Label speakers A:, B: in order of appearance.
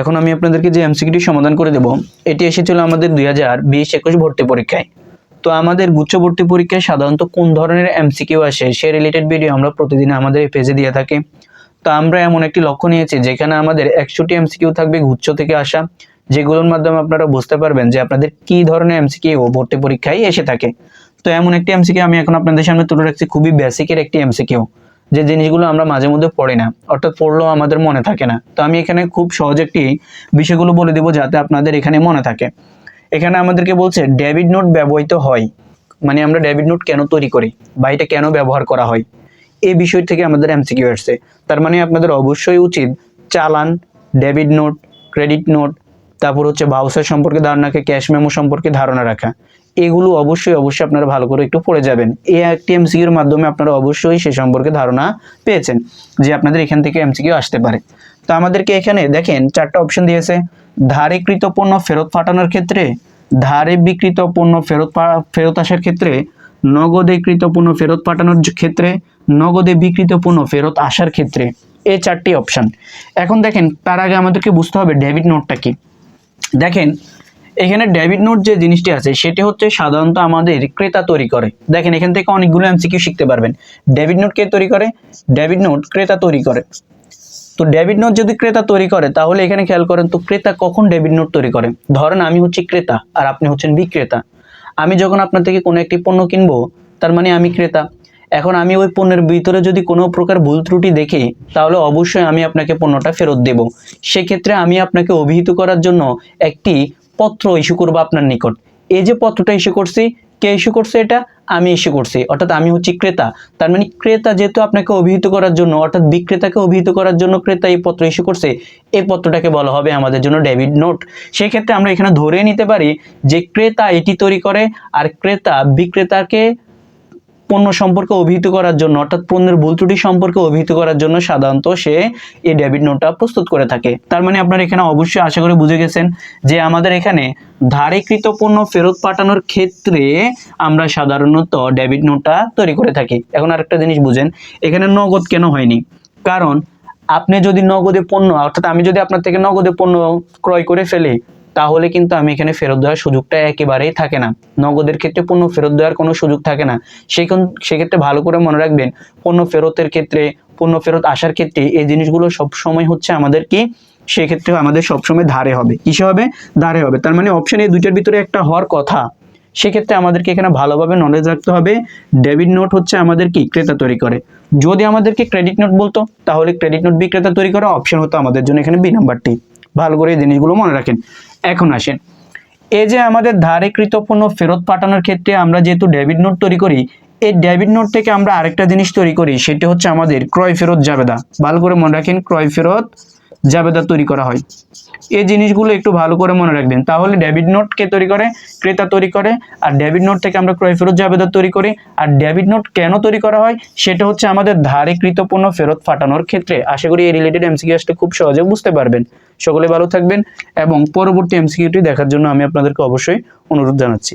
A: এখন আমি আপনাদেরকে যে এমসিকিউটি সমাধান করে দেব, এটি এসেছিল আমাদের দুই হাজার বিশ একুশ ভর্তি পরীক্ষায়। তো আমাদের গুচ্ছ ভর্তি পরীক্ষায় সাধারণত কোন ধরনের এমসিকিউ আসে, সে রিলেটেড ভিডিও আমরা প্রতিদিন আমাদের এই পেজে দিয়ে থাকি। তো আমরা এমন একটি লক্ষ্য নিয়েছি, যেখানে আমাদের একশোটি এমসিকিউ থাকবে গুচ্ছ থেকে আসা, যেগুলোর মাধ্যমে আপনারা বুঝতে পারবেন যে আপনাদের কি ধরনের এমসিকিউ ভর্তি পরীক্ষায় এসে থাকে। তো এমন একটি এমসিকিউ আমি এখন আপনাদের সামনে তুলে রাখছি খুবই বেসিকের একটি এমসিকিউ যে জিনিসগুলো আমরা মাঝে মধ্যে পড়ি না, অর্থাৎ পড়লেও আমাদের মনে থাকে না। তো আমি এখানে খুব সহজ একটি বিষয়গুলো বলে দেবো যাতে আপনাদের এখানে মনে থাকে। এখানে আমাদেরকে বলছে, ডেবিট নোট ব্যবহৃত হয়। মানে আমরা ডেবিট নোট কেন তৈরি করি? বা এটা কেন ব্যবহার করা হয়? এই বিষয় থেকে আমাদের এমসিকিউ আসছে। তার মানে আপনাদের অবশ্যই উচিত চালান ডেবিট নোট, ক্রেডিট নোট, তারপর হচ্ছে ভাউচার সম্পর্কে ধারণা রাখা, ক্যাশ মেমো সম্পর্কে ধারণা রাখা। এগুলো অবশ্যই অবশ্যই আপনারা ভালো করে একটু পড়ে যাবেন। এই একটি এমসিকিউর মাধ্যমে আপনারা অবশ্যই সে সম্পর্কে ধারণা পেয়েছেন যে আপনাদের এখান থেকে এমসিকিউ আসতে পারে। তো আমাদেরকে এখানে দেখেন, চারটা অপশন দিয়েছে। ধারেকৃত পণ্য ফেরত পাঠানোর ক্ষেত্রে, ধারে বিকৃত পণ্য ফেরত ফেরত আসার ক্ষেত্রে, নগদে কৃত পণ্য ফেরত পাঠানোর ক্ষেত্রে, নগদে বিকৃত পণ্য ফেরত আসার ক্ষেত্রে এই চারটি অপশন এখন দেখেন, তার আগে আমাদেরকে বুঝতে হবে ডেবিট নোটটা কি। দেখেন এখানে ডেবিট নোট যে জিনিসটি আছে, সেটি হচ্ছে সাধারণত আমাদের ক্রেতা তৈরি করে। দেখেন, এখান থেকে অনেকগুলো এমসিকিউ শিখতে পারবেন। ডেবিট নোট কে তৈরি করে? ডেবিট নোট ক্রেতা তৈরি করে। তো ডেবিট নোট যদি ক্রেতা তৈরি করে, তাহলে এখানে খেয়াল করেন তো ক্রেতা কখন ডেবিট নোট তৈরি করে? ধরেন, আমি হচ্ছি ক্রেতা, আর আপনি হচ্ছেন বিক্রেতা। আমি যখন আপনার থেকে কোনো একটি পণ্য কিনবো, তার মানে আমি ক্রেতা। এখন আমি ওই পণ্যের ভিতরে যদি কোনো প্রকার ভুল ত্রুটি দেখি, তাহলে অবশ্যই আমি আপনাকে পণ্যটা ফেরত দেব। সেক্ষেত্রে আমি আপনাকে অভিহিত করার জন্য একটি পত্র ইস্যু করব আপনার নিকট। এই যে পত্রটা ইস্যু করছি, কে ইস্যু করছে এটা? আমি ইস্যু করছি। অর্থাৎ আমি হচ্ছি ক্রেতা। তার মানে ক্রেতা যেহেতু আপনাকে অভিহিত করার জন্য, অর্থাৎ বিক্রেতাকে অভিহিত করার জন্য ক্রেতা এই পত্র ইস্যু করছে, এই পত্রটাকে বলা হবে আমাদের জন্য ডেবিট নোট। সেক্ষেত্রে আমরা এখানে ধরে নিতে পারি যে ক্রেতা এটি তৈরি করে, আর ক্রেতা বিক্রেতাকে পণ্য সম্পর্কে অভিহিত করার জন্য, অর্থাৎ পণ্যের ভুল ত্রুটি সম্পর্কে অভিহিত করার জন্য সাধারণত সে এই ডেবিট নোটটা প্রস্তুত করে থাকে। তার মানে আপনারা এখানে অবশ্যই আশা করে বুঝে গেছেন যে আমাদের এখানে ধারেকৃত পণ্য ফেরত পাঠানোর ক্ষেত্রে আমরা সাধারণত ডেবিট নোটটা তৈরি করে থাকি। এখন আরেকটা জিনিস বুঝেন, এখানে নগদ কেন হয়নি? কারণ আপনি যদি নগদে পণ্য, অর্থাৎ আমি যদি আপনার থেকে নগদে পণ্য ক্রয় করে ফেলি তাহলে কিন্তু আমি এখানে ফেরত দেওয়ার সুযোগটা একেবারেই থাকে না। নগদের ক্ষেত্রে পণ্য ফেরত দেওয়ার কোনো সুযোগ থাকে না। সেখান সেক্ষেত্রে ভালো করে মনে রাখবেন, পণ্য ফেরতের ক্ষেত্রে, পণ্য ফেরত আসার ক্ষেত্রে এই জিনিসগুলো সব সময় হচ্ছে আমাদের কি? সেক্ষেত্রে আমাদের সবসময় ধারে হবে। কিসে হবে? ধারে হবে। তার মানে অপশন এই দুইটার ভিতরে একটা হওয়ার কথা। সেক্ষেত্রে আমাদেরকে এখানে ভালোভাবে নলেজ রাখতে হবে। ডেবিট নোট হচ্ছে আমাদের কি? ক্রেতা তৈরি করে। যদি আমাদেরকে ক্রেডিট নোট বলতো, তাহলে ক্রেডিট নোট বিক্রেতা তৈরি করা অপশন হতো আমাদের জন্য এখানে বি নাম্বারটি ভালো করে এই জিনিসগুলো মনে রাখেন। এখন আসেন। এই যে আমাদের ধারেকৃত পণ্য ফেরত পাঠানোর ক্ষেত্রে আমরা যেহেতু ডেবিট নোট তৈরি করি, এই ডেবিট নোট থেকে আমরা আরেকটা জিনিস তৈরি করি, সেটি হচ্ছে আমাদের ক্রয় ফেরত জাবেদা। ভালো করে মনে রাখেন, ক্রয় ফেরত জাবেদা তৈরি করা হয়। এই জিনিসগুলো একটু ভালো করে মনে রাখবেন। তাহলে ডেবিট নোট কে তৈরি করে? ক্রেতা তৈরি করে। আর ডেবিট নোট থেকে আমরা ক্রয় ফেরত জাবেদা তৈরি করি। আর ডেবিট নোট কেন তৈরি করা হয়? সেটা হচ্ছে আমাদের ধারেকৃত পণ্য ফেরত ফাটানোর ক্ষেত্রে। আশা করি এই রিলেটেড এমসিকিউসটা খুব সহজে বুঝতে পারবেন। সকলে ভালো থাকবেন এবং পরবর্তী এমসিকিউটি দেখার জন্য আমি আপনাদেরকে অবশ্যই অনুরোধ জানাচ্ছি।